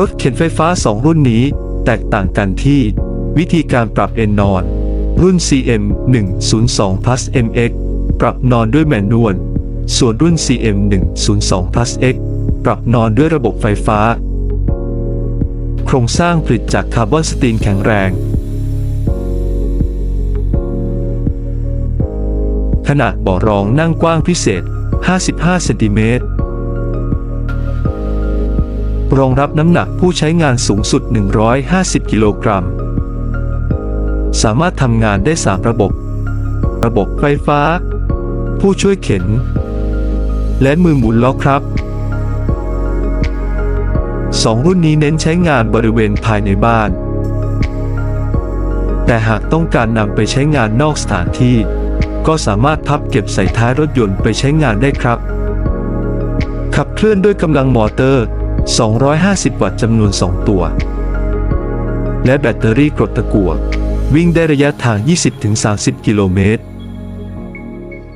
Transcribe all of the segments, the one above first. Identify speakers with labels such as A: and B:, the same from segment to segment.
A: รถเข็นไฟฟ้า 2 รุ่นนี้ แตกต่างกันที่ วิธีการปรับเอนนอน รุ่น CM 102 plus MX ปรับนอนด้วยแมนนวล ส่วนรุ่น CM 102 plus X ปรับนอนด้วยระบบไฟฟ้า โครงสร้างผลิตจากคาร์บอนสตีนแข็งแรง ขนาดเบาะรองนั่งกว้างพิเศษ 55 เซนติเมตร รองรับน้ำหนักผู้ใช้งานสูงสุด 150 กิโลกรัม สามารถทำงานได้ 3 ระบบ ระบบไฟฟ้า ผู้ช่วยเข็น และมือหมุนล้อครับสองรุ่นนี้เน้นใช้งานบริเวณภายในบ้าน แต่หากต้องการนำไปใช้งานนอกสถานที่ ก็สามารถพับเก็บใส่ท้ายรถยนต์ไปใช้งานได้ครับ ขับเคลื่อนด้วยกำลังมอเตอร์ 250 วัตต์จำนวน 2 ตัว และแบตเตอรี่กรดตะกั่ววิ่งได้ระยะทาง 20-30 กิโลเมตร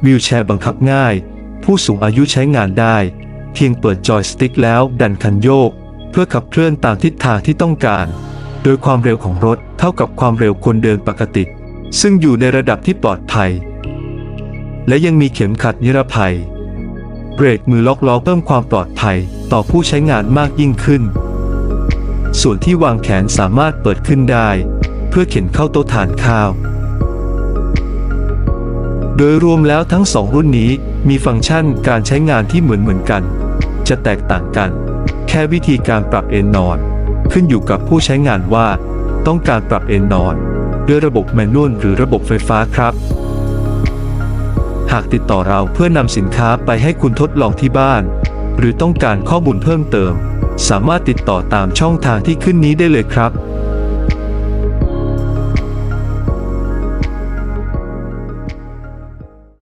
A: วิวแชร์บังคับง่าย ผู้สูงอายุใช้งานได้ เพียงเปิดจอยสติ๊กแล้วดันคันโยก เพื่อขับเคลื่อนตามทิศทางที่ต้องการ โดยความเร็วของรถเท่ากับความเร็วคนเดินปกติ ซึ่งอยู่ในระดับที่ปลอดภัย และยังมีเข็มขัดนิรภัย เบรกมือล็อกล้อเพิ่มความปลอดภัย ต่อผู้ใช้งานมากยิ่งขึ้น ส่วนที่วางแขนสามารถเปิดขึ้นได้ เพื่อเข็นเข้าโต๊ะทานข้าว โดยรวมแล้วทั้งสองรุ่นนี้มีฟังก์ชันการใช้งานที่เหมือนเหมือนกัน จะแตกต่างกัน แค่วิธีการปรับเอนนอน ขึ้นอยู่กับผู้ใช้งานว่า ต้องการปรับเอนนอน ด้วยระบบแมนนวลหรือระบบไฟฟ้าครับ หากติดต่อเราเพื่อนำสินค้าไปให้คุณทดลองที่บ้าน หรือต้องการข้อมูลเพิ่มเติม สามารถติดต่อตามช่องทางที่ขึ้นนี้ได้เลยครับ